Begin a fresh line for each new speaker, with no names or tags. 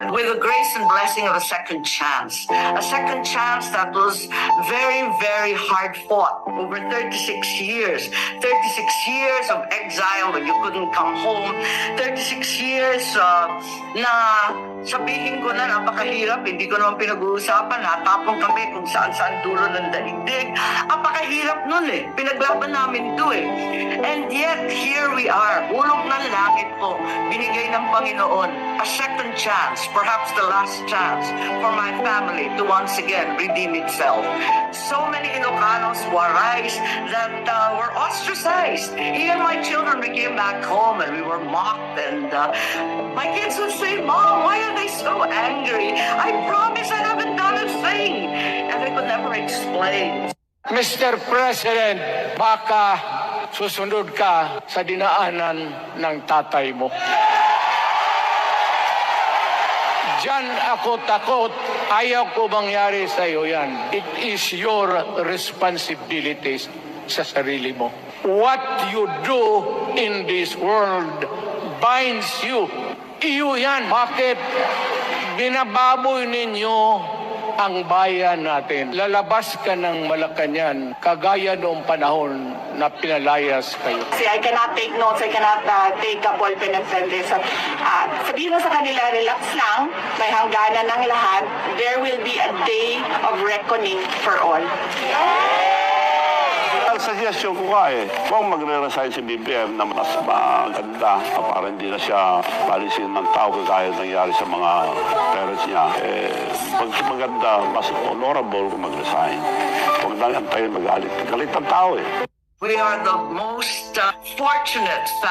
with the grace and blessing of a second chance. A second chance that was very, very hard fought over 36 years. 36 years of exile when you couldn't come home. 36 years uh, na sabihin ko na napakahirap, hindi ko naman pinag-uusapan, natapong kami kung saan-saan dulo ng daigdig. Napakahirap nun eh. Pinaglaban namin to eh. And yet, here we are. Ulog ng langit po. Binigay ng Panginoon a second chance, perhaps the last chance for my family to once again redeem itself. So many Ilocanos who arise that uh, were ostracized. Even my children, we came back home and we were mocked and uh, my kids would say, Mom, why are they so angry? I promise I haven't done a thing. And they could never explain.
Mr. President, baka susunod ka sa dinaanan ng tatay mo. Diyan ako takot. Ayaw ko mangyari sa iyo yan. It is your responsibility sa sarili mo. What you do in this world binds you. Iyo yan. Bakit binababoy ninyo ang bayan natin. Lalabas ka ng Malacanang kagaya noong panahon na pinalayas kayo.
Kasi I cannot take notes, I cannot uh, take a ball pen and pen this. Uh, sabihin mo sa kanila, relax lang, may hangganan ng lahat. There will be a day of reckoning for all.
Ang suggestion ko nga eh, kung magre-resign si BBM na mas maganda para hindi na siya palisin ng tao kagaya nangyari sa mga niya, eh, pag maganda, mas honorable kung mag-resign. Huwag na lang tayo magalit. Galit ang tao eh.
We are the most uh, fortunate family.